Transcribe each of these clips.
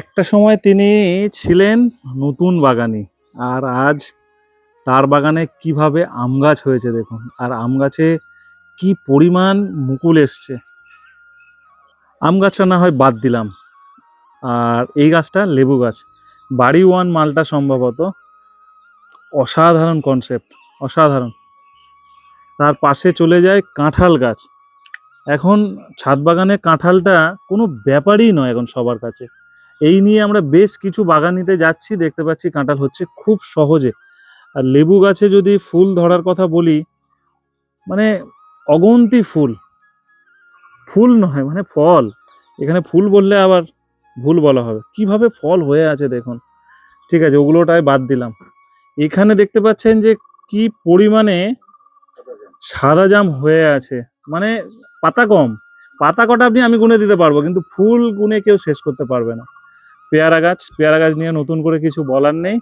একটা সময় তিনি ছিলেন নতুন বাগানি, আর আজ তার বাগানে কীভাবে আম গাছ হয়েছে দেখুন, আর আম গাছে কি পরিমাণ মুকুল এসছে। আম গাছটা না হয় বাদ দিলাম, আর এই গাছটা লেবু গাছ। বাড়ি ওয়ান মালটা সম্ভবত অসাধারণ কনসেপ্ট অসাধারণ। তার পাশে চলে যায় কাঁঠাল গাছ। এখন ছাদ বাগানে কাঁঠালটা কোনো ব্যাপারই নয় এখন সবার কাছে। এই নিয়ে আমরা বেশ কিছু বাগানিতে যাচ্ছি, দেখতে পাচ্ছি কাঁঠাল হচ্ছে খুব সহজে। আর লেবু গাছে যদি ফুল ধরার কথা বলি মানে অগন্তি ফুল। ফুল নয় মানে ফল। এখানে ফুল বললে আবার ভুল বলা হবে। কীভাবে ফল হয়ে আছে দেখুন। ঠিক আছে, ওগুলোটাই বাদ দিলাম। এখানে দেখতে পাচ্ছেন যে কি পরিমাণে সাদা জাম হয়ে আছে। মানে পাতা কম। পাতা কটা আপনি, আমি গুনে দিতে পারব, কিন্তু ফুল গুনে কেউ শেষ করতে পারবে না। পেয়ারা গাছ পেয়ারা গাছ নিয়ে নতুন করে কিছু বলার নেই।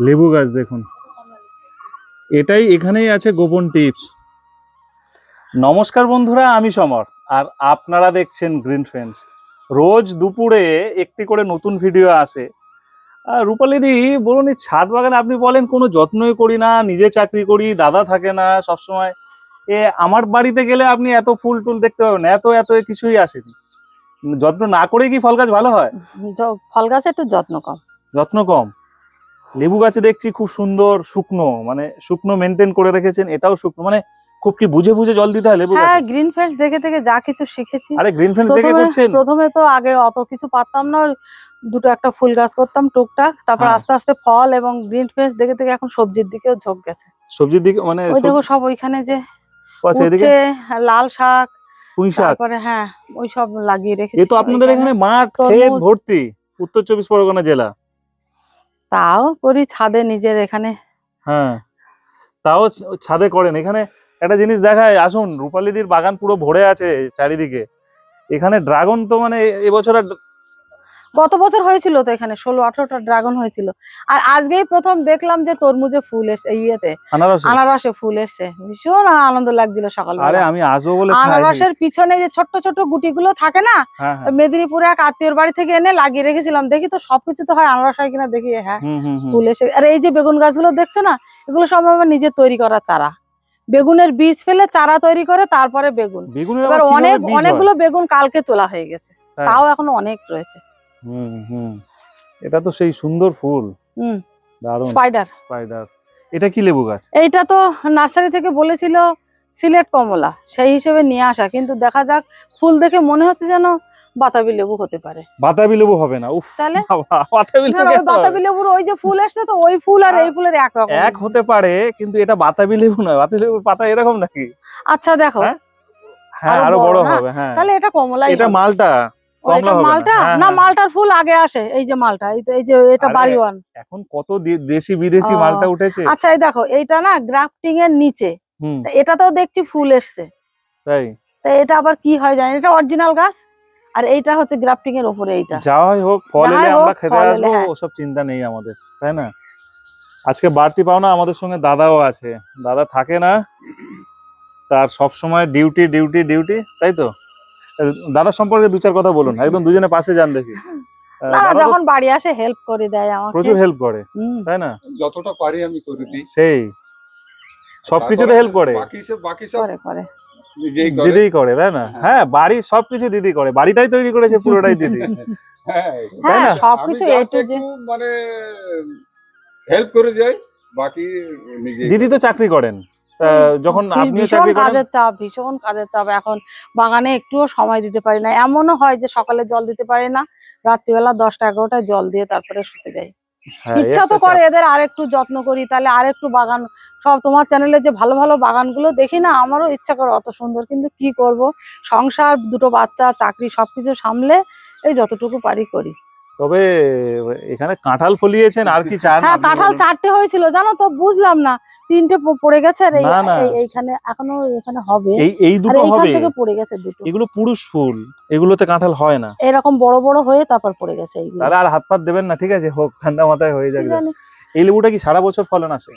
লেবু গাছ দেখুন। এটাই এখানেই আছে গোপন টিপস। নমস্কার বন্ধুরা, আমি সমর। আর আপনারা দেখছেন গ্রিন ফ্রেন্ডস রোজ দুপুরে একটি করে নতুন ভিডিও আসে। রূপালিদি, বলুন এই ছাদ বাগানে আপনি বলেন কোনো যত্নই করি না, নিজে চাকরি করি, দাদা থাকে না সবসময়। এ, আমার বাড়িতে গেলে আপনি এত ফুল টুল দেখতে পাবেন এত এত কিছুই আসেনি। যত্ন না করে কি ফল গাছ ভালো হয়? ফল গাছে একটু যত্ন কম। যত্ন কম? লেবু গাছে দেখছি খুব সুন্দর শুকনো মানে শুকনো মেনটেন করে রেখেছেন এটাও শুকনো মানে খুব কি বুঝে বুঝে জল দিতে হয় লেবু গাছে? হ্যাঁ গ্রিন ফ্রেন্ডস দেখে দেখে যা কিছু শিখেছি। আরে গ্রিন ফ্রেন্ডস দেখে করছেন? প্রথমে তো আগে অত কিছু পারতাম না দুটো একটা ফুল গাছ করতাম টুকটাক তারপর হ্যাঁ। আস্তে আস্তে ফল এবং গ্রিন ফ্রেন্ডস দেখে দেখে এখন সবজির দিকেও ঝোঁক গেছে। সবজির দিকে মানে ওই দেখো সব ওইখানে যে আচ্ছা এদিকে? লাল শাক পুঁই শাক? তারপরে হ্যাঁ ওই সব লাগিয়ে রেখেছি এ তো আপনাদের এখানে মাঠ ক্ষেত ভর্তি উত্তর চব্বিশ পরগনা জেলা। তাও করি ছাদে নিজের এখানে। হ্যাঁ তাও ছাদে করেন। এখানে একটা জিনিস দেখায় আসুন রূপালিদির বাগান পুরো ভরে আছে চারিদিকে। এখানে ড্রাগন তো মানে এবছর গত বছর হয়েছিল তো এখানে ষোলো আঠারোটা ড্রাগন হয়েছিল। আর আজকেই প্রথম দেখলাম যে তরমুজে ফুল এসে ইয়েতে আনারসে? ফুল এসছে। ভীষণ আনন্দ লাগছিল সকালবেলা আমি আসব বলে আনারসের পিছনে যে ছোট্ট ছোট্ট গুটিগুলো থাকে না হ্যাঁ হ্যাঁ। মেদিনীপুরে এক আত্মীয়র বাড়ি থেকে এনে লাগিয়ে রেখেছিলাম। দেখি তো সবকিছু তো হয় আনারস হয় কিনা দেখি হ্যাঁ। ফুল এসে আর এই যে বেগুন গাছগুলো দেখছ না এগুলো সব আমার নিজের তৈরি করা চারা। বেগুনের বীজ ফেলে চারা তৈরি করে তারপরে বেগুন। এবার অনেক? অনেকগুলো বেগুন কালকে তোলা হয়ে গেছে। তাও এখনও অনেক রয়েছে। হুম হুম। এটা তো সেই সুন্দর ফুল। হুম। দারুণ। স্পাইডার। স্পাইডার। এটা কি লেবু গাছ? এইটা তো নার্সারি থেকে বলেছিল সিলেট কমলা সেই হিসেবে নিয়ে আসা। কিন্তু দেখা যাক ফুল দেখে মনে হচ্ছে যেন বাতাবি লেবু হতে পারে। বাতাবি লেবু হবে না উফ। তাহলে? বাতাবি লেবু বাতাবি লেবুর ওই যে ফুল এসছে তো ওই ফুল আর এই ফুলের এক রকম। এক হতে পারে কিন্তু এটা বাতাবি লেবু নয়। বাতাবি লেবুর পাতা এরকম নাকি? আচ্ছা দেখো। হ্যাঁ? হ্যাঁ আরও বড় হবে হ্যাঁ। তাহলে এটা কমলাই এটা মালটা? মালটা? হ্যাঁ, না হ্যাঁ। মালটার ফুল আগে আসে এই যে মালটা এই যে এটা এখন কত দেশি বিদেশি মালটা উঠেছে? আচ্ছা এই দেখো এইটা না গ্রাফটিং এর নিচে এটাতেও দেখছি ফুল এসছে। তাই? তা এটা আবার কি হয় জানি এটা অরিজিনাল গাছ? আর এইটা হচ্ছে গ্রাফটিং এর উপরে এইটা যাই হোক ফল এলে আমরা খেতে আসব হ্যাঁ। ওসব চিন্তা নেই আমাদের তাই না? আজকে বাড়তি পাওনা আমাদের সঙ্গে দাদাও আছে দাদা থাকে না তার সব সময় ডিউটি ডিউটি ডিউটি তাই তো? দাদার সম্পর্কে দু চার কথা বলুন একদম দুজনে পাশে যান দেখি। না যখন বাড়ি আসে হেল্প করে দেয় আমাকে। প্রচুর হেল্প করে তাই না? যতটা পারি আমি করে দিই। সেই। সবকিছুতে হেল্প করে। বাকি সব বাকি সব করে করে। দিদিই করে তাই না? হ্যাঁ। বাড়ি সবকিছু দিদি করে বাড়িটাই তৈরি করেছে পুরোটাই দিদি। হ্যাঁ তাই হ্যাঁ না? সবকিছু মানে হেল্প করে যাই বাকি নিজে দিদি তো চাকরি করেন। যখন আপনিও ভীষণ চাকরি করেন কাজের চাপ ভীষণ কাজের চাপ। এখন বাগানে একটুও সময় দিতে পারি না। এমনও হয় যে সকালে জল দিতে পারি না রাত্রিবেলা দশটা এগারোটায় জল দিয়ে তারপরে শুতে যাই। হ্যাঁ, ইচ্ছা তো করে এদের আর একটু যত্ন করি তাহলে আর একটু বাগান সব তোমার চ্যানেলে যে ভালো ভালো বাগানগুলো দেখি না আমারও ইচ্ছা করে অত সুন্দর কিন্তু কি করব? সংসার দুটো বাচ্চা চাকরি সবকিছু সামলে এই যতটুকু পারি করি। তবে এখানে কাঁঠাল ফলিয়েছেন আর কি চার হ্যাঁ কাঁঠাল চারটে হয়েছিল জানো তো? বুঝলাম না। তিনটে প- পড়ে গেছে আর এইখানে এখনও এখানে হবে। এই এই দুটো এইখান হবে। থেকে পড়ে গেছে দুটো। এগুলো পুরুষ ফুল এগুলোতে কাঁঠাল হয় না। এরকম বড় বড় হয়ে তারপর পড়ে গেছে এইগুলো। তাহলে আর হাত পাত দেবেন না ঠিক আছে? হোক ঠান্ডা মাথায় হয়ে যাবে এই লেবুটা কি সারা বছর ফলন আসে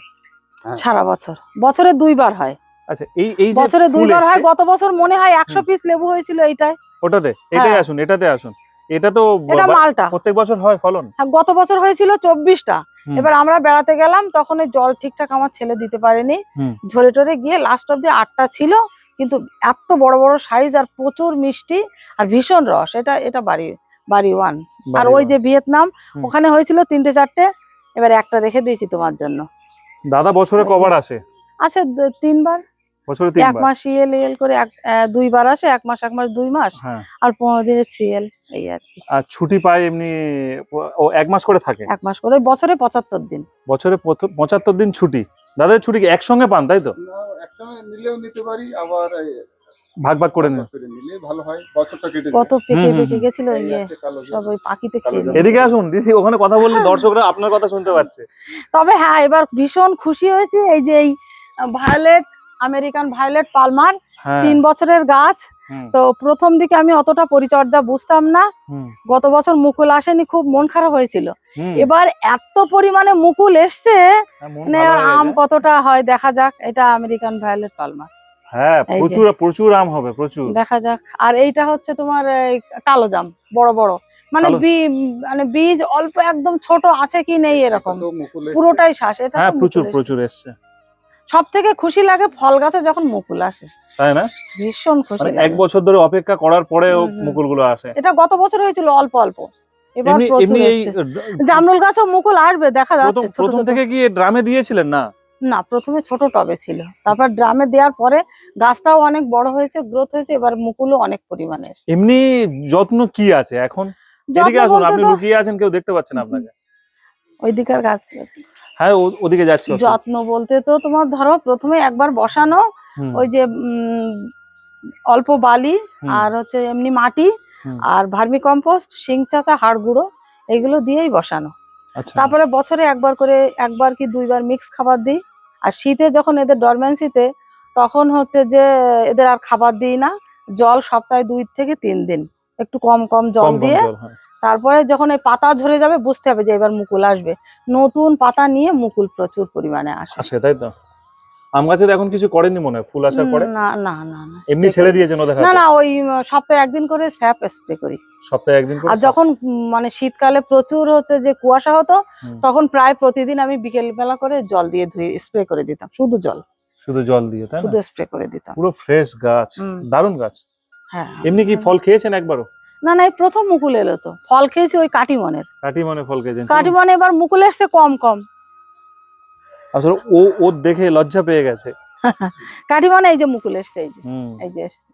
সারা বছর। বছরে দুইবার হয়। আচ্ছা এই এই বছরে দুইবার হয় গত বছর মনে হয় একশো। পিস লেবু হয়েছিল এইটাই ওটাতে এটাই হ্যাঁ। আসুন এটাতে আসুন। এটা তো এটা মালটা। প্রত্যেক বছর হয় ফলন? হ্যাঁ, গত বছর হয়েছিল চব্বিশটা। এবার আমরা বেড়াতে গেলাম তখন জল ঠিকঠাক আমার ছেলে দিতে পারেনি। ঝরে টরে গিয়ে লাস্ট অব্দি আটটা ছিল কিন্তু এত বড় বড় সাইজ আর প্রচুর মিষ্টি আর ভীষণ রস। এটা এটা বাড়ি বাড়ি ওয়ান আর ওই যে ভিয়েতনাম ওখানে হয়েছিল তিনটে চারটে। এবার একটা রেখে দিয়েছি তোমার জন্য। দাদা বছরে কবার আসে? আছে তিনবার। বছরে এক মাস ইএল ইএল করে এক দুইবার আসে এক মাস এক মাস দুই মাস হ্যাঁ। আর পনেরো দিনের সিএল এই আর কি। আর ছুটি পায় এমনি ও এক মাস করে থাকে? এক মাস করে বছরে পঁচাত্তর দিন। বছরে পঁচ- পঁচাত্তর দিন ছুটি। দাদার ছুটি কি একসঙ্গে পান তাই তো? একসঙ্গে নিলেও নিতে পারি আবার ভাগ ভাগ করে নেন। নিলে ভালো হয় বছরটা কেটে কত পেকে পেকে গেছিল। সব ওই পাখিতে। এদিকে আসুন দিদি ওখানে কথা বললে দর্শকরা আপনার কথা শুনতে পাচ্ছে। তবে হ্যাঁ এবার ভীষণ খুশি হয়েছে এই যে এই ভায়োলেট আমেরিকান ভায়োলেট পালমার হ্যাঁ। তিন বছরের গাছ। তো প্রথম দিকে আমি অতটা পরিচর্যা বুঝতাম না। গত বছর মুকুল আসেনি খুব মন খারাপ হয়েছিল। এবার এত পরিমাণে মুকুল এসছে হ্যাঁ, মানে হয়ে আম কতটা হয় দেখা যাক। এটা আমেরিকান ভায়োলেট পালমার। হ্যাঁ প্রচুর প্রচুর আম হবে প্রচুর। দেখা যাক। আর এইটা হচ্ছে তোমার কালো জাম বড় বড়। মানে মানে বীজ অল্প একদম ছোট আছে কি নেই এরকম। পুরোটাই শ্বাস এটা হ্যাঁ প্রচুর প্রচুর এসছে। সব থেকে খুশি লাগে ফল গাছে যখন মুকুল আসে। তাই না? ভীষণ খুশি মানে এক বছর ধরে অপেক্ষা করার পরেও। মুকুলগুলো আসে। এটা গত বছর হয়েছিল অল্প অল্প। এবার এমনি এই জামরুল গাছও মুকুল আসবে দেখা প্রথম যাচ্ছে প্রথম থেকে কি ড্রামে দিয়েছিলেন না? না প্রথমে ছোট টবে ছিল। তারপর ড্রামে দেওয়ার পরে গাছটাও অনেক বড় হয়েছে গ্রোথ হয়েছে এবার মুকুলও অনেক পরিমাণে এমনি যত্ন কি আছে এখন? এদিকে আসুন আপনি লুকিয়ে আছেন কেউ দেখতে পাচ্ছে না আপনাকে। ওইদিকার গাছ হ্যাঁ ওদিকে যাচ্ছি যত্ন বলতে তো তোমার ধরো প্রথমে একবার বসানো ওই যে অল্প বালি আর হচ্ছে এমনি মাটি আর ভার্মি কম্পোস্ট শিং চাচা হাড় গুঁড়ো এগুলো দিয়েই বসানো। আচ্ছা। তারপরে বছরে একবার করে একবার কি দুইবার মিক্স খাবার দিই। আর শীতে যখন এদের ডরমেন্সিতে তখন হচ্ছে যে এদের আর খাবার দিই না। জল সপ্তাহে দুই থেকে তিন দিন। একটু কম কম জল দিয়ে হ্যাঁ। তারপরে যখন এই পাতা ঝরে যাবে বুঝতে হবে যে এবার মুকুল আসবে। নতুন পাতা নিয়ে মুকুল প্রচুর পরিমাণে আসে। আসে তাই তো? আম গাছে এখন কিছু করেনি মনে হয় ফুল আসার পরে? না না না এমনি ছেড়ে। দিয়েছেন ওদের না না ওই সপ্তাহে একদিন করে স্যাপ স্প্রে করি। সপ্তাহে একদিন করে আর যখন মানে শীতকালে প্রচুর হচ্ছে যে কুয়াশা হতো তখন প্রায় প্রতিদিন আমি বিকেল বেলা করে জল দিয়ে ধুয়ে স্প্রে করে দিতাম শুধু জল। শুধু জল দিয়ে তাই না? শুধু স্প্রে করে দিতাম। পুরো ফ্রেশ গাছ। দারুণ গাছ। হ্যাঁ। এমনি কি ফল খেয়েছেন একবারও? না না এই প্রথম মুকুল এলো তো। ফল খেয়েছি ওই কাটিমনের। কাটি মনে ফল খেয়েছেন। কাটিমনে এবার মুকুল এসছে কম কম। আসলে ও ও দেখে লজ্জা পেয়ে গেছে। কাটিমনে এই যে মুকুল এসছে এই যে এই যে এসছে।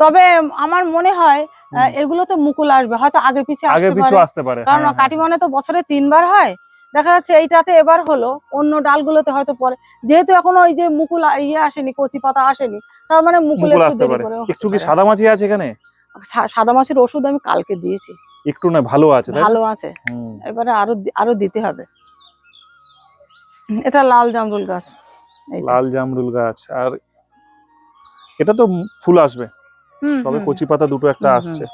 তবে আমার মনে হয় আহ, হুম। এগুলোতে মুকুল আসবে হয়তো আগে পিছে আগে পিছু আসতে পারে কারণ হ্যাঁ, হ্যাঁ। কাটিমনে তো বছরে তিনবার হয়। দেখা যাচ্ছে এইটাতে এবার হলো অন্য ডালগুলোতে হয়তো পরে। যেহেতু এখনও ওই যে মুকুল ইয়ে আসেনি কচি পাতা আসেনি তার মানে মুকুল একটু আসতে দেরি পারে। করে একটু কি সাদা মাছি আছে এখানে? সাদা মাছের ওষুধ আমি কালকে দিয়েছি। একটু না ভালো আছে ভালো আছে। এবারে আরও আরও দিতে হবে। এটা লাল জামরুল গাছ। লাল জামরুল গাছ আর এটা তো ফুল আসবে। সবে কচি পাতা দুটো একটা। আসছে।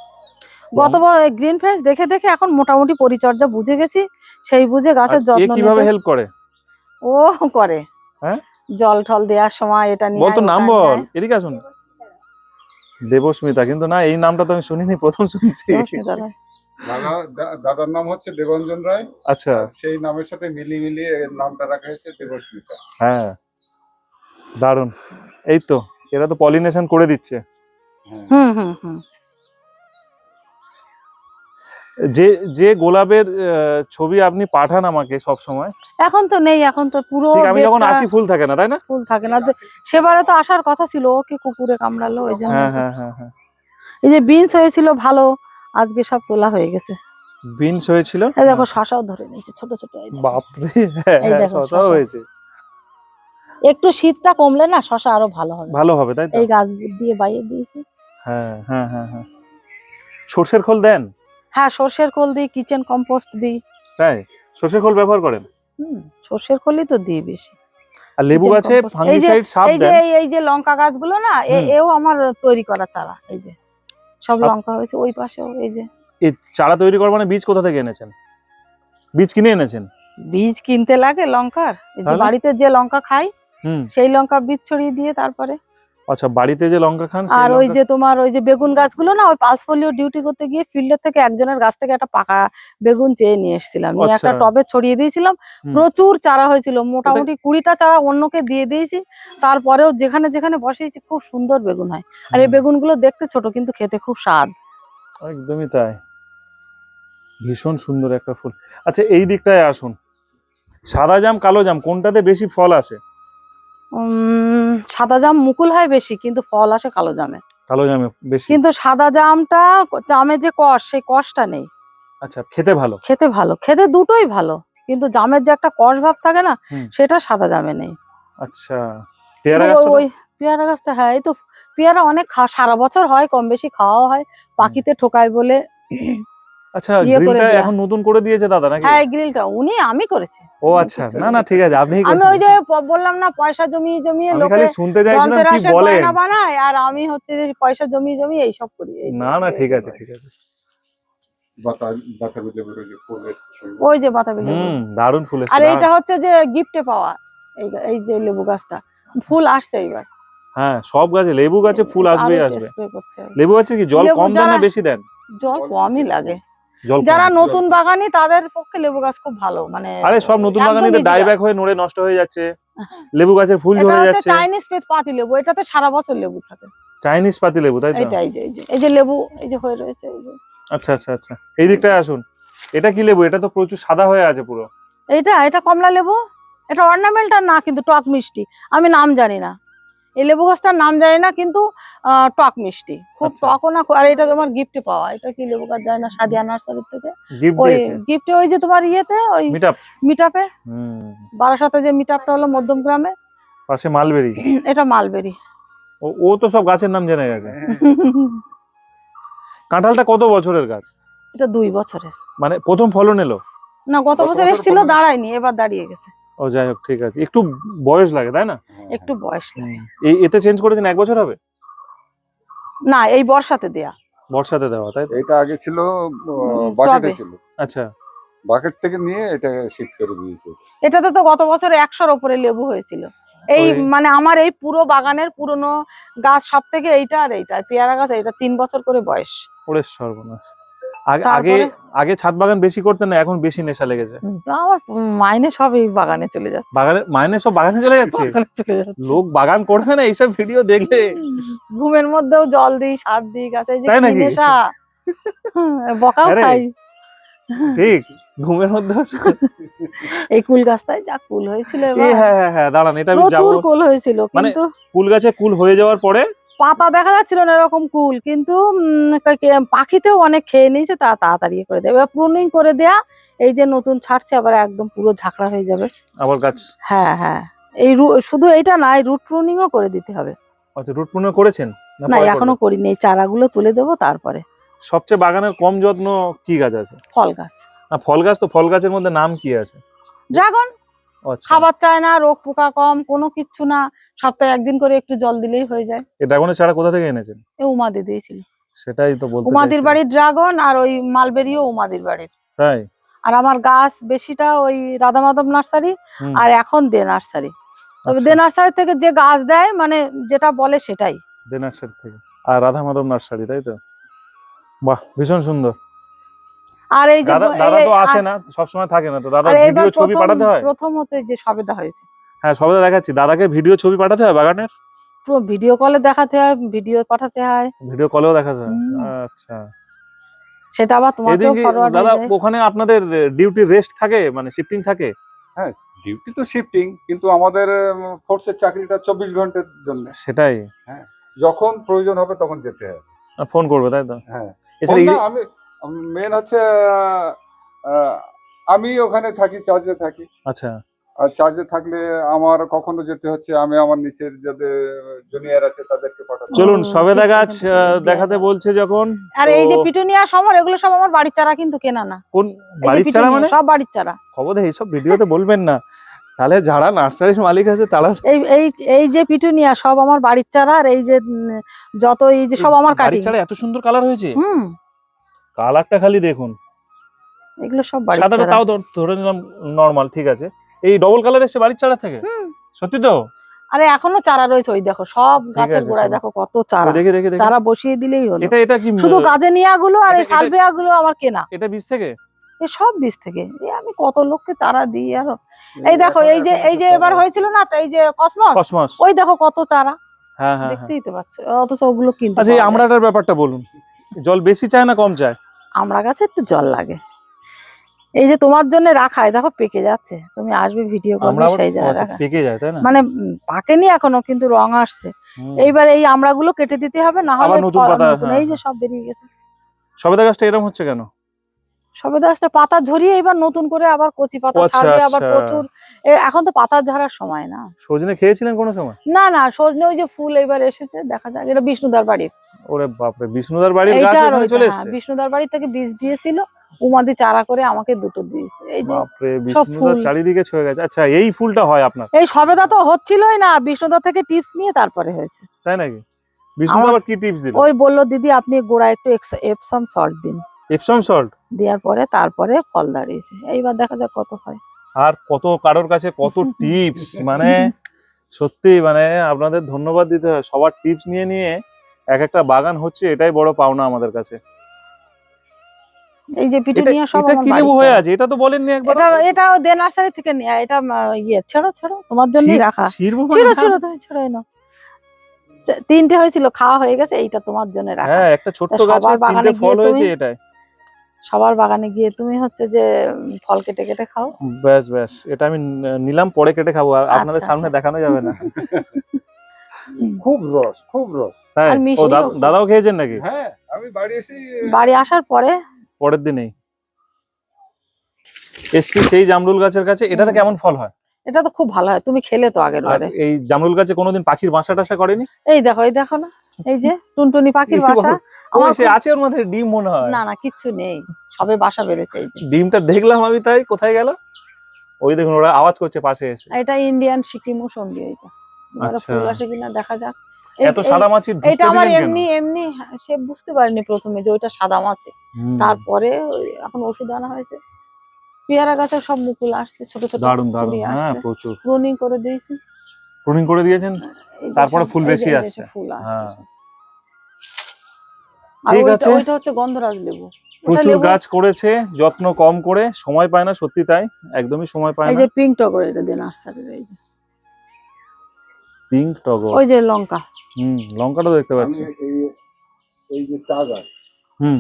গতবার গ্রিন ফ্রেশ দেখে দেখে এখন মোটামুটি পরিচর্যা বুঝে গেছি। সেই বুঝে গাছের যত্ন কীভাবে হেল্প করে? ও করে। হ্যাঁ? জল টল দেওয়ার সময় এটা নিয়ে বল তো নাম বল। এদিকে আসুন। দেবস্মিতা কিন্তু না এই নামটা তো আমি শুনিনি প্রথম শুনছি। দাদা দাদার নাম হচ্ছে দেবঞ্জন রায়। আচ্ছা। সেই নামের সাথে মিলি মিলিয়ে এর নামটা রাখা হয়েছে দেবস্মিতা। হ্যাঁ। দারুণ এই তো এরা তো পলিনেশন করে দিচ্ছে। হ্যাঁ। হুম হুম হুম। যে যে গোলাপের ছবি আপনি পাঠান আমাকে সব সময় এখন তো নেই এখন তো পুরো আমি যখন আসি ফুল থাকে না তাই না? ফুল থাকে না যে সেবারে তো আসার কথা ছিল ওকে কুকুরে কামড়ালো ওই জন্য হ্যাঁ হ্যাঁ হ্যাঁ এই যে বিনস হয়েছিল ভালো আজকে সব তোলা হয়ে গেছে। বিনস হয়েছিল? এই দেখো শশাও ধরে নিয়েছে ছোট ছোট। বাপরে শসাও হয়েছে। একটু শীতটা কমলে না শশা আরও ভালো হবে। ভালো হবে তাই তো? এই গাছ দিয়ে বাইয়ে দিয়েছি। হ্যাঁ হ্যাঁ হ্যাঁ হ্যাঁ। সর্ষের খোল দেন। হ্যাঁ সর্ষের খোল দিই কিচেন কম্পোস্ট দিই। তাই? সর্ষের খোল ব্যবহার করেন? হুম সর্ষের খোলই তো দিই বেশি। আর লেবু গাছে ফাঙ্গিসাইড সাপ দেন এই যে এই- যে লঙ্কা গাছগুলো না এও আমার তৈরি করা চারা এই যে। সব লঙ্কা হয়েছে ওই পাশেও এই যে। এই চারা তৈরি করবার মানে বীজ কোথা থেকে এনেছেন? বীজ কিনে এনেছেন? বীজ কিনতে লাগে লঙ্কার। এই যে বাড়িতে যে লঙ্কা খাই হুম। সেই লঙ্কা বীজ ছড়িয়ে দিয়ে তারপরে আচ্ছা বাড়িতে যে লঙ্কা খান আর ওই যে তোমার ওই যে বেগুন গাছগুলো না ওই পালস পোলিও ডিউটি করতে গিয়ে ফিল্ডের থেকে একজনের গাছ থেকে একটা পাকা বেগুন চেয়ে নিয়ে এসেছিলাম। নিয়ে একটা আচ্ছা। টবে ছড়িয়ে দিয়েছিলাম। প্রচুর চারা হয়েছিল। মোটামুটি কুড়িটা চারা অন্যকে দিয়ে দিয়েছি। তারপরেও যেখানে যেখানে বসিয়েছি খুব সুন্দর বেগুন হয়। আর এই বেগুনগুলো দেখতে ছোট কিন্তু খেতে খুব স্বাদ। একদমই তাই। ভীষণ সুন্দর একটা ফুল। আচ্ছা এই দিকটায় আসুন। সাদা জাম কালো জাম কোনটাতে বেশি ফল আসে? সাদা জাম মুকুল হয় বেশি কিন্তু ফল আসে কালো জামে। কালো জামে বেশি? কিন্তু সাদা জামটা জামে যে কষ সেই কষটা নেই। আচ্ছা খেতে ভালো? খেতে ভালো। খেতে দুটোই ভালো কিন্তু জামের যে একটা কষ ভাব থাকে না সেটা সাদা জামে নেই। আচ্ছা পেয়ারা গাছটা ওই পেয়ারা গাছটা হ্যাঁ এই তো পেয়ারা অনেক সারা বছর হয় কম বেশি খাওয়াও হয় পাখিতে ঠোকায় বলে। আচ্ছা ইয়ে গ্রিলটা এখন নতুন করে দিয়েছে দাদা নাকি? হ্যাঁ গ্রিলটা উনি আমি করেছি। ও আচ্ছা না না ঠিক আছে আপনি আমি ওই যে বললাম না পয়সা জমিয়ে জমিয়ে লোকে খালি শুনতে চাইছিলাম কি বলেন? গয়না বানায় আর আমি হচ্ছে যে পয়সা জমিয়ে জমিয়ে এইসব করি না না ঠিক আছে ঠিক আছে। ওই যে ফুল এসছে সুন্দর। ওই যে বাতাবি লেবু হুম দারুণ ফুল আর। এইটা হচ্ছে যে গিফটে পাওয়া এই এই যে লেবু গাছটা। ফুল আসছে এইবার। হ্যাঁ সব গাছে লেবু গাছে ফুল আসবেই আসবে। লেবু গাছে কি জল কম দেন না বেশি দেন? জল কমই লাগে। যারা নতুন বাগানি তাদের পক্ষে লেবু গাছ খুব ভালো মানে আরে সব নতুন বাগানিতে easy ডাই ব্যাক হয়ে নড়ে নষ্ট হয়ে যাচ্ছে। লেবু গাছের ফুল ঝরে যাচ্ছে। চাইনিজ পেট পাতি লেবু এটাতে সারা বছর লেবু থাকে। চাইনিজ পাতি লেবু তাই তো? এই যে এই যে লেবু এই যে হয়ে রয়েছে এই যে। আচ্ছা আচ্ছা আচ্ছা। এই দিকটায় আসুন। এটা কি লেবু? এটা তো প্রচুর সাদা হয়ে আছে পুরো। এটা এটা কমলা লেবু? এটা অর্নামেন্টাল না কিন্তু টক মিষ্টি। আমি নাম জানি না। এই লেবু গাছটার নাম জানি না কিন্তু টক মিষ্টি। খুব আচ্ছা। টকও না আর এটা তোমার গিফটে পাওয়া। এটা কি লেবু গাছ জানি না সাদিয়া নার্সারি থেকে। ওই গিফটে ওই যে তোমার ইয়েতে ওই মিটআপ মিটাপে হুম। বারাসাতে যে মিটাপটা হলো মধ্যম গ্রামে। পাশে মালবেরি। এটা মালবেরি। ও ও তো সব গাছের নাম জেনে গেছে। কাঁঠালটা কত বছরের গাছ? এটা দুই বছরের। মানে প্রথম ফলন এলো? না গত বছর এসেছিল দাঁড়ায়নি এবার দাঁড়িয়ে গেছে। ও যাই হোক ঠিক আছে। একটু বয়স লাগে তাই না? হ্যাঁ, একটু বয়স লাগে। এই এতে চেঞ্জ করেছেন এক বছর হবে? না এই বর্ষাতে দেয়া। বর্ষাতে দেওয়া তাই তো? এটা আগে ছিল বাকেটে ছিল। আচ্ছা। বাকেট থেকে নিয়ে এটা শিফট করে দিয়েছে। এটাতে তো গত বছর একশোর ওপরে লেবু হয়েছিল। এই মানে আমার এই পুরো বাগানের পুরনো গাছ সব থেকে এইটা আর এইটা পেয়ারা গাছ এটা তিন বছর করে বয়স। ওরে সর্বনাশ। আগে আগে ছাদ বাগান বেশি করতেন না এখন বেশি নেশা লেগেছে। আমার মাইনে সব এই বাগানে চলে যাচ্ছে। বাগানে মাইনে সব বাগানে চলে যাচ্ছে। লোক বাগান করবে না এইসব ভিডিও দেখলে? ঘুমের মধ্যেও জল দিই সার দিই গাছে যে? নেশা? বকাও খাই। ঠিক ঘুমের মধ্যে এই কুল গাছটায় যা কুল হয়েছিল হ্যাঁ হ্যাঁ হ্যাঁ দাঁড়ান এটা আমি যাব। কুল হয়েছিল মানে কিন্তু কুল গাছে কুল হয়ে যাওয়ার পরে পাতা দেখা যাচ্ছিল না এরকম কুল কিন্তু পাখিতেও অনেক খেয়ে নিয়েছে তা তাড়াতাড়ি করে দেবে। প্রুনিং করে দেয়া এই যে নতুন ছাড়ছে আবার একদম পুরো ঝাঁকড়া হয়ে যাবে। আবার গাছ। হ্যাঁ হ্যাঁ। এই শুধু এটা না রুট প্রুনিংও করে দিতে হবে। আচ্ছা রুট পুনর করেছেন? না এখনও? করিনি। এই চারাগুলো তুলে দেবো তারপরে। সবচেয়ে বাগানের কম যত্ন কি গাছ আছে? ফল গাছ। না ফল গাছ তো ফল গাছের মধ্যে নাম কি আছে? ড্রাগন। ও খাবার চায় না রোগ পোকা কম কোনো কিচ্ছু না সপ্তাহে একদিন করে একটু জল দিলেই হয়ে যায়। এই ড্রাগনের চারা কোথা থেকে এনেছেন? এ উমাদি দিয়েছিল। সেটাই তো বলতে উমাদির বাড়ির ড্রাগন আর ওই মালবেরিও উমাদির বাড়ির। তাই? আর আমার গাছ বেশিটা ওই রাধা মাধব নার্সারি আর এখন দে নার্সারি। তবে আচ্ছা, দে নার্সারি থেকে যে গাছ দেয় মানে যেটা বলে সেটাই। দে নার্সারি থেকে। আর রাধা মাধব নার্সারি তাই তো? বাহ ভীষণ সুন্দর। আর এই যে দাদা তো আসে না সবসময় থাকে না তো দাদা ভিডিও ছবি পাঠাতে হয়? প্রথমত এই যে সবেদা হয়েছে। হ্যাঁ সবাই দেখাচ্ছি। দাদাকে ভিডিও ছবি পাঠাতে হয় বাগানের? পুরো ভিডিও কলে দেখাতে হয় ভিডিও পাঠাতে হয়। ভিডিও কলেও দেখাতে হয়? আচ্ছা। সেটা আবার তোমাকেও ফরওয়ার্ড দাদা ওখানে আপনাদের ডিউটি রেস্ট থাকে? মানে শিফটিং থাকে? হ্যাঁ ডিউটি তো শিফটিং কিন্তু আমাদের ফোর্সের চাকরিটা চব্বিশ ঘণ্টার জন্য। সেটাই। হ্যাঁ যখন প্রয়োজন হবে তখন যেতে হবে। ফোন করবে তাই তো? হ্যাঁ। এছাড়া আমি মেন হচ্ছে আহ, আহ, আমি ওখানে থাকি চার্জে থাকি। আচ্ছা। আর চার্জে থাকলে আমার কখনো যেতে হচ্ছে আমি আমার নিচের যাদের জুনিয়র আছে তাদেরকে পাঠাতে। চলুন সবেদা গাছ। দেখাতে বলছে যখন আর এই যে পিটুনিয়া সমর এগুলো সব আমার বাড়ির চারা কিন্তু কেনা না। কোন বাড়ির চারা মানে? সব বাড়ির চারা। খবর এইসব ভিডিওতে বলবেন না। তাহলে যারা নার্সারির মালিক আছে তারা এই এই এই যে পিটুনিয়া সব আমার বাড়ির চারা আর এই যে যত এই যে সব আমার কাটিং। বাড়ির চারা এত সুন্দর কালার হয়েছে? হুম। কালারটা খালি দেখুন। এগুলো সব বাড়ির সাদাটা তাও ধরে নিলাম নর্মাল ঠিক আছে। এই ডবল কালার এসে বাড়ির চারা থেকে? সত্যি তো? আরে এখনও চারা রয়েছে ওই দেখো সব গাছের গোড়ায় দেখো কত চারা। দেখে দেখে দেখে। চারা বসিয়ে দিলেই হলো। এটা এটা কি শুধু গাজেনিয়া গুলো আর এই সালভিয়া গুলো আমার কেনা। এটা বীজ থেকে? এ সব বীজ থেকে। এই আমি কত লোককে চারা দিই আরও এই দেখো এই যে এই যে এবার হয়েছিল না এই যে কসমস? কসমস। ওই দেখো কত চারা। হ্যাঁ হ্যাঁ হ্যাঁ। দেখতেই তো পাচ্ছ অথচ ওগুলো কিনতে আচ্ছা। আমড়াটার ব্যাপারটা বলুন। জল বেশি চায় না কম চায়? আমড়া গাছে একটু জল লাগে। এই যে তোমার জন্য রাখা এই দেখো পেকে যাচ্ছে। তুমি আসবে ভিডিও করবে সেই জায়গায় আচ্ছা, পেকে যায় তাই না? মানে পাকেনি এখনও কিন্তু রং আসছে। এইবার এই আমড়াগুলো কেটে দিতে হবে না হলে নতুন পাতা, হ্যাঁ, এই যে হ্যাঁ। সব বেরিয়ে গেছে। সবেদা গাছটা এরকম হচ্ছে কেন? সবেদা গাছটা পাতা ঝরিয়ে এবার নতুন করে আবার কচি পাতা আচ্ছা, ছাড়বে আবার আচ্ছা। প্রচুর। এখন তো পাতা ঝরার সময় না। সজনে খেয়েছিলেন কোনো সময়? না না সজনে ওই যে ফুল এবার এসেছে দেখা যাক এটা বিষ্ণুদার বাড়ির। ওরে বাপরে বিষ্ণুদার বাড়ির গাছ ওখানে চলে এসছে? বিষ্ণুদার বাড়ি থেকে বীজ দিয়েছিল উমাদি চারা করে আমাকে দুটো দিয়েছে। এই যে বাপরে বিষ্ণুদার ফুল। চারিদিকে ছয়ে গেছে। আচ্ছা এই ফুলটা হয় আপনার? এই সবেদা তো হচ্ছিলই না বিষ্ণুদা থেকে টিপস নিয়ে তারপরে হয়েছে। তাই নাকি? বিষ্ণুদা আবার কি টিপস দিল? ওই বলল দিদি আপনি গোড়া একটু এপসাম সল্ট দিন। এপসম সল্ট দেওয়ার পরে তারপরে ফল দাঁড়িয়েছে। এইবার দেখা যাক কত হয়। আর কত কারোর কাছে কত টিপস মানে সত্যি মানে আপনাদের ধন্যবাদ দিতে হয়। সবার টিপস নিয়ে নিয়ে এক একটা বাগান হচ্ছে এটাই বড় পাওনা আমাদের কাছে। এই যে পিটুনিয়া সব এটা কি লেবু হয়ে আছে। এটা তো বলেননি একবার। এটা এটা দে নার্সারি থেকে নিয়ে এটা ইয়ে ছেড়ো ছেড়ো তোমার জন্যই রাখা। মানে? ছিড়ো তুমি ছেড়ো না তিনটে হয়েছিল খাওয়া হয়ে গেছে এইটা তোমার জন্য রাখা। হ্যাঁ একটা ছোট্ট গাছে সবার বাগানে তিনটে ফল গিয়ে হয়েছে তুমি- এটাই। সবার বাগানে গিয়ে তুমি হচ্ছে যে ফল কেটে কেটে খাও। ব্যাস ব্যাস এটা আমি নিলাম পরে কেটে খাব আপনাদের আচ্ছা, সামনে আচ্ছা। দেখানো যাবে না। খুব রস খুব রস। হ্যাঁ আর। দাদাও খেয়েছেন নাকি? হ্যাঁ আমি বাড়ি এসে বাড়ি আসার পরে পরের দিনেই। এসছি সেই জামরুল গাছের কাছে। এটাতে। কেমন ফল হয়? এটা তো খুব ভালো হয়। তুমি খেলে তো আগের বারে। এই জামরুল গাছে কোনোদিন পাখির বাসা টাসা করেনি? এই দেখো এই দেখো না। এই যে টুনটুনি পাখির বাসা। আমার সে আছে ওর মধ্যে ডিম মনে হয়। না না কিচ্ছু নেই। সবে বাসা বেড়েছে এই যে। ডিমটা দেখলাম আমি তাই কোথায় গেল? ওই দেখুন ওরা আওয়াজ করছে পাশে এসে। এটা ইন্ডিয়ান সিকিম এবারে আচ্ছা। ফুল আসে কিনা দেখা যাক। এত সাদা মাছি এটা আমার এমনি এমনি হ্যাঁ, সে বুঝতে পারিনি প্রথমে যে ওইটা সাদা মাছে। তারপরে এখন ওষুধ আনা হয়েছে। পেয়ারা গাছের সব মুকুল আসছে ছোট ছোট দারুণ দারুণ হ্যাঁ প্রচুর। প্রুনিং করে দিয়েছি। প্রুনিং করে দিয়েছেন? তারপরে ফুল বেশি আসছে। ফুল আসছে হ্যাঁ। ঠিক ওইটা আছে। ওইটা হচ্ছে গন্ধরাজ লেবু। প্রচুর গাছ করেছে যত্ন কম করে। সময় পায় না সত্যি তাই। একদমই সময় পায় এই না। যে পিঙ্ক টগর এটা দিয়ে নার্সারির এই যে। পিঙ্ক টগর ওই যে লঙ্কা। হুম লঙ্কাটা দেখতে আমি পাচ্ছি। এই যে চা গাছ। হুম।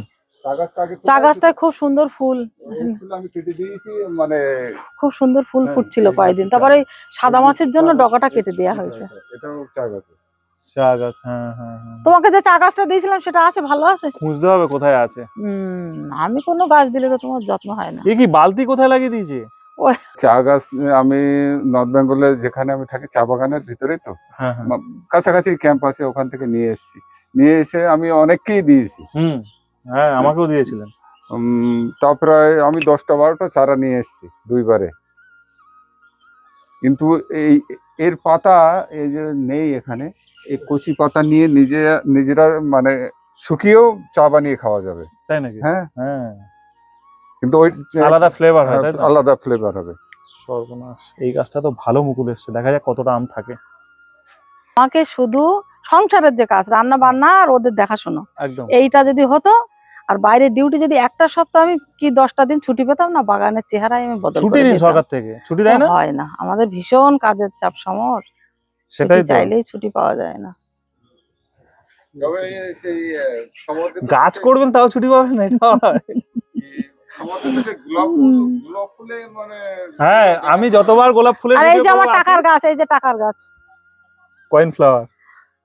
চা গাছটায় খুব সুন্দর ফুল। মানে খুব সুন্দর ফুল হ্যাঁ, ফুটছিল কয়েকদিন। তারপরে ওই সাদা মাছের জন্য কেটে দেওয়া হয়েছে। চা গাছ হ্যাঁ হ্যাঁ হ্যাঁ। তোমাকে যে চা গাছটা দিয়েছিলাম সেটা আছে ভালো আছে? খুঁজতে হবে কোথায় আছে। হুম আমি কোনো গাছ দিলে তো তোমার যত্ন হয় না। এ কি বালতি কোথায় লাগিয়ে দিয়েছে? চা গাছ আমি নর্থ বেঙ্গলে যেখানে আমি থাকি চা বাগানের ভিতরেই তো। হ্যাঁ হ্যাঁ। কাছাকাছি ক্যাম্প আছে ওখান থেকে নিয়ে এসেছি। নিয়ে এসে আমি অনেককেই দিয়েছি। হুম হ্যাঁ আমাকেও দিয়েছিলেন। উম, তারপরে আমি দশটা বারোটা চারা নিয়ে এসেছি দুইবারে। কিন্তু এই এর পাতা এই যে নেই এখানে এই কচি পাতা নিয়ে নিজে নিজেরা মানে শুকিয়েও চা বানিয়ে খাওয়া যাবে। তাই নাকি? হ্যাঁ। হ্যাঁ। কিন্তু ওই আলাদা ফ্লেভার হয় আলাদা ফ্লেভার হবে। সর্বনাশ। এই গাছটা তো ভালো মুকুল এসছে দেখা যাক কতটা আম থাকে। আমাকে শুধু সংসারের যে কাজ রান্না বান্না আর ওদের দেখাশোনা। একদম। এইটা যদি হতো আর বাইরে ডিউটি যদি একটা সপ্তাহ আমি কি দশটা দিন ছুটি পেতাম না বাগানের চেহারায় আমি বদল ছুটি নেই সরকার থেকে? ছুটি দেয় না? হয় না আমাদের ভীষণ কাজের চাপ সমর। সেটাই চাইলেই ছুটি পাওয়া যায় না। গাছ করবেন তাও ছুটি পাবেন না এটা হয়। মানে হ্যাঁ আমি যতবার গোলাপ ফুলের আর এই যে আমার টাকার গাছ এই যে টাকার গাছ। Coin flower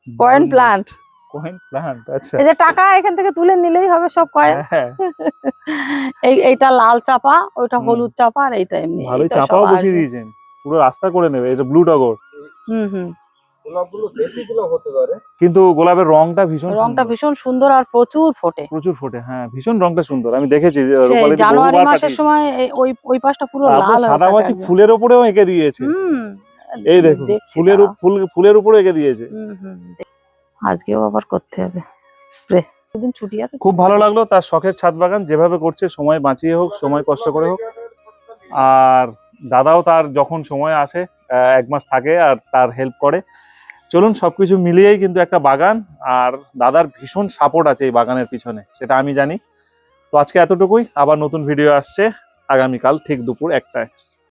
point plant coin plant আচ্ছা। এই যে টাকা এখান থেকে তুলে নিলেই হবে সব কয়েন হ্যাঁ এই এইটা লাল চাপা ওইটা হলুদ চাপা আর এইটা এমনি ভালোই চাপাও বসিয়ে দিয়েছেন। পুরো রাস্তা করে নেবে এটা ব্লু টগর হুম হুম। গোলাপগুলো বেশি গোলাপ হতে পারে। কিন্তু গোলাপের রংটা ভীষণ রংটা ভীষণ সুন্দর আর প্রচুর ফোটে। প্রচুর ফোটে হ্যাঁ ভীষণ রংটা সুন্দর। আমি দেখেছি জানুয়ারি মাসের সময় ওই ওই পাশটা পুরো লাল হয়ে সাদা মাছি ফুলের ওপরেও এঁকে দিয়েছে। এই দেখছি ফুলের ফুল ফুলের উপরে এঁকে দিয়েছে। হুম, হুম, আজকেও আবার করতে হবে। স্প্রে। দুদিন ছুটি আছে? খুব ভালো লাগল তার শখের ছাদ বাগান যেভাবে করছে সময় বাঁচিয়ে হোক সময় কষ্ট করে হোক। আর দাদাও তার যখন সময় আসে আহ, এক মাস থাকে আর তার হেল্প করে। চলুন সবকিছু মিলিয়েই কিন্তু একটা বাগান, আর দাদার ভীষণ সাপোর্ট আছে এই বাগানের পিছনে, সেটা আমি জানি। তো আজকে এতটুকুই, আবার নতুন ভিডিও আসছে আগামীকাল ঠিক দুপুর একটায়।